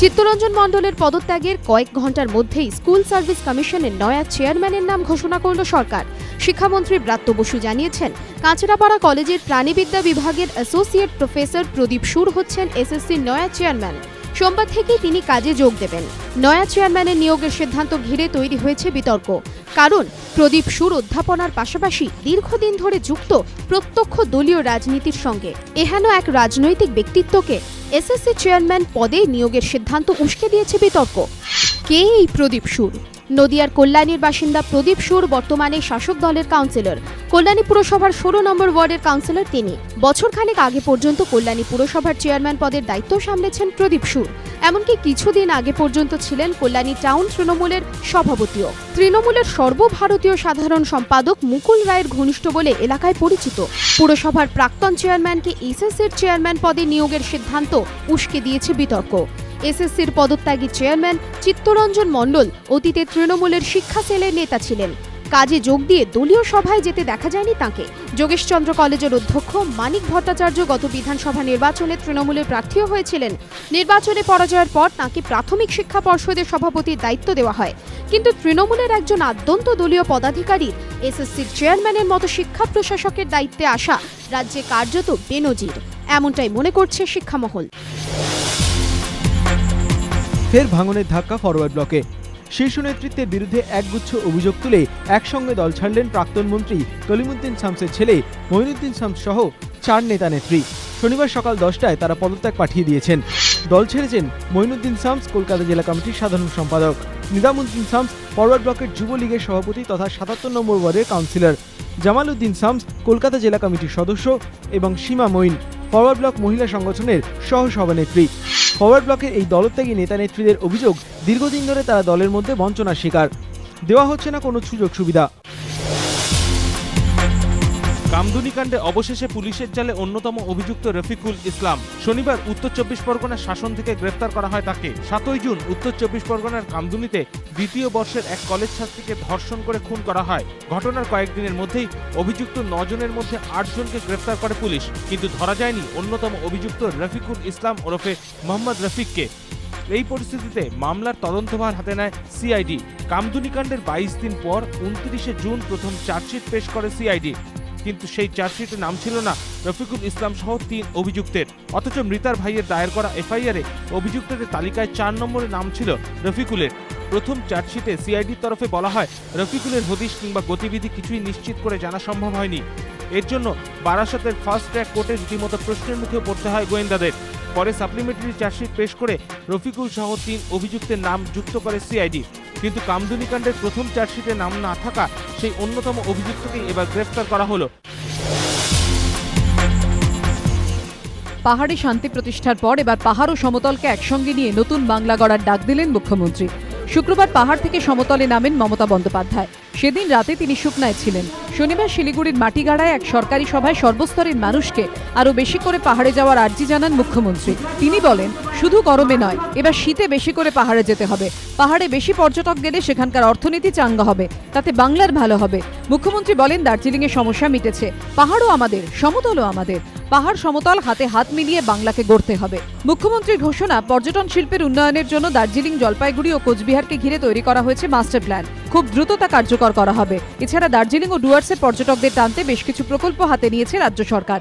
চিত্তরঞ্জন মণ্ডলের পদত্যাগের কয়েক ঘণ্টার মধ্যেই স্কুল সার্ভিস কমিশনের নয়া চেয়ারম্যানের নাম ঘোষণা করল সরকার। শিক্ষামন্ত্রী ব্রাত্য বসু জানিয়েছেন, কাঁচরাপাড়া কলেজের প্রাণীবিদ্যা বিভাগের অ্যাসোসিয়েট প্রফেসর প্রদীপ সুর হচ্ছেন এসএসসির নয়া চেয়ারম্যান। সোমবার থেকেই তিনি কাজে যোগ দেবেন। নয়া চেয়ারম্যানের নিয়োগের সিদ্ধান্ত ঘিরে তৈরি হয়েছে বিতর্ক। কারণ, প্রদীপ সুর অধ্যাপনার পাশাপাশি দীর্ঘদিন ধরে যুক্ত প্রত্যক্ষ দলীয় রাজনীতির সঙ্গে। এহেন এক রাজনৈতিক ব্যক্তিত্বকে এসএসসি চেয়ারম্যান পদে নিয়োগের সিদ্ধান্ত উস্কে দিয়েছে বিতর্ক। কে এই প্রদীপ সুর? নদিয়ার কল্যাণীর বাসিন্দা প্রদীপ সুর বর্তমানে শাসক দলের কাউন্সিলর। কল্যাণী পুরসভার ষোলো নম্বর ওয়ার্ডের কাউন্সিলর তিনি। বছরখানেক আগে পর্যন্ত কল্যাণী পুরসভার চেয়ারম্যান পদের দায়িত্ব সামলেছেন প্রদীপ সুর। এমনকি কিছুদিন আগে পর্যন্ত ছিলেন কল্যাণী টাউন তৃণমূলের সভাপতিও। তৃণমূলের সর্বভারতীয় সাধারণ সম্পাদক মুকুল রায়ের ঘনিষ্ঠ বলে এলাকায় পরিচিত। পুরসভার প্রাক্তন চেয়ারম্যানকে এসএসসির চেয়ারম্যান পদে নিয়োগের সিদ্ধান্ত উস্কে দিয়েছে বিতর্ক। এসএসসির পদত্যাগী চেয়ারম্যান চিত্তরঞ্জন মণ্ডল অতীতে তৃণমূলের শিক্ষা সেলের নেতা ছিলেন। কাজে যোগ দিয়ে দলীয় সভায় যেতে দেখা যায়নি তাঁকে। যোগেশচন্দ্র কলেজের অধ্যক্ষ মানিক ভট্টাচার্য গত বিধানসভা নির্বাচনে তৃণমূলের প্রার্থীও হয়েছিলেন। নির্বাচনে পরাজয়ের পর তাঁকে প্রাথমিক শিক্ষা পর্ষদের সভাপতির দায়িত্ব দেওয়া হয়। কিন্তু তৃণমূলের একজন আদ্যন্ত দলীয় পদাধিকারী এসএসসির চেয়ারম্যানের মতো শিক্ষা প্রশাসকের দায়িত্বে আসা রাজ্যে কার্যত বেনজির। এমনটাই মনে করছে শিক্ষামহল। ফের ভাঙনের ধাক্কা ফরওয়ার্ড ব্লকে। শীর্ষ নেতৃত্বের বিরুদ্ধে একগুচ্ছ অভিযোগ তুলে একসঙ্গে দল ছাড়লেন প্রাক্তন মন্ত্রী কলিমুদ্দিন শামসের ছেলে মঈনুদ্দিন শামস সহ চার নেতা নেত্রী। শনিবার সকাল দশটায় তারা পদত্যাগ পাঠিয়ে দিয়েছেন। দল ছেড়েছেন মঈনুদ্দিন শামস, কলকাতা জেলা কমিটির সাধারণ সম্পাদক। নিজামুদ্দিন শামস ফরওয়ার্ড ব্লকের যুবলীগের সভাপতি তথা সাতাত্তর নম্বর ওয়ার্ডের কাউন্সিলর। জামাল উদ্দিন শামস, কলকাতা জেলা কমিটির সদস্য এবং সীমা মঈন, ফরওয়ার্ড ব্লক মহিলা সংগঠনের সহ সভানেত্রী ফরওয়ার্ড ব্লকের এই দলত্যাগী নেতা নেত্রীদের অভিযোগ, দীর্ঘদিন ধরে তারা দলের মধ্যে বঞ্চনার শিকার। দেওয়া হচ্ছে না কোনো সুযোগ সুবিধা কামদুনিকাণ্ডে অবশেষে পুলিশের জালে অন্যতম অভিযুক্ত রফিকুল ইসলাম। শনিবার উত্তর চব্বিশ পরগনার শাসন থেকে গ্রেফতার করা হয় তাকে। সাতই জুন উত্তর চব্বিশ পরগনার কামদুনিতে দ্বিতীয় বর্ষের এক কলেজ ছাত্রীকে ধর্ষণ করে খুন করা হয়। ঘটনার কয়েকদিনের মধ্যেই অভিযুক্ত নজনের মধ্যে আটজনকে গ্রেফতার করে পুলিশ, কিন্তু ধরা যায়নি অন্যতম অভিযুক্ত রফিকুল ইসলাম ওরফে মোহাম্মদ রফিককে। এই পরিস্থিতিতে মামলার তদন্তভার হাতে নেয় সিআইডি। কামদুনিকাণ্ডের বাইশ দিন পর উনত্রিশে জুন প্রথম চার্জশিট পেশ করে সিআইডি। কিন্তু সেই চার্জশিটে নাম ছিল না। রফিকুল ইসলাম সহ তিন অভিযুক্তের। অথচ মৃতার ভাইয়ের দায়ের করা এফআইআরে অভিযুক্তদের তালিকায় চার নম্বরে নাম ছিল রফিকুলের। প্রথম চার্জশিটে সিআইডির তরফে বলা হয়, রফিকুলের হদিশ কিংবা গতিবিধি কিছুই নিশ্চিত করে জানা সম্ভব হয়নি। এর জন্য বারাসতের ফার্স্ট ট্র্যাক কোর্টে রীতিমতো প্রশ্নের মুখে পড়তে হয় গোয়েন্দাদের। পরে সাপ্লিমেন্টারি চার্জশিট পেশ করে রফিকুল সহ তিন অভিযুক্তের নাম যুক্ত করে সিআইডি। কিন্তু কামদুনিকাণ্ডের প্রথম চার্জশিটে নাম না থাকা সেই অন্যতম অভিযুক্তকেই এবার গ্রেফতার করা হলো। পাহাড়ে শান্তি প্রতিষ্ঠার পর এবার পাহাড় ও সমতলকে একসঙ্গে নিয়ে নতুন বাংলা গড়ার ডাক দিলেন মুখ্যমন্ত্রী। শুক্রবার পাহাড় থেকে সমতলে নামেন মমতা বন্দ্যোপাধ্যায়। সেদিন রাতে তিনি শুকনায় ছিলেন। শনিবার শিলিগুড়ির মাটিগাড়ায় এক সরকারি সভায় সর্বস্তরের মানুষকে আরও বেশি করে পাহাড়ে যাওয়ার আর্জি জানান মুখ্যমন্ত্রী। তিনি বলেন শুধু গরমে নয়, এবার শীতে বেশি করে পাহাড়ে যেতে হবে। পাহাড়ে বেশি পর্যটক গেলে সেখানকার অর্থনীতি চাঙ্গা হবে, তাতে বাংলার ভালো হবে। মুখ্যমন্ত্রী বলেন, দার্জিলিংয়ে সমস্যা মিটেছে। পাহাড়ও আমাদের, সমতলও আমাদের। পাহাড় সমতল, হাতে হাত মিলিয়ে বাংলাকে গড়তে হবে। মুখ্যমন্ত্রীর ঘোষণা, পর্যটন শিল্পের উন্নয়নের জন্য দার্জিলিং জলপাইগুড়ি ও কোচবিহারকে ঘিরে তৈরি করা হয়েছে মাস্টার প্ল্যান। খুব দ্রুত তা কার্যকর করা হবে। এছাড়া দার্জিলিং ও ডুয়ার্সের পর্যটকদের টানতে বেশ কিছু প্রকল্প হাতে নিয়েছে রাজ্য সরকার।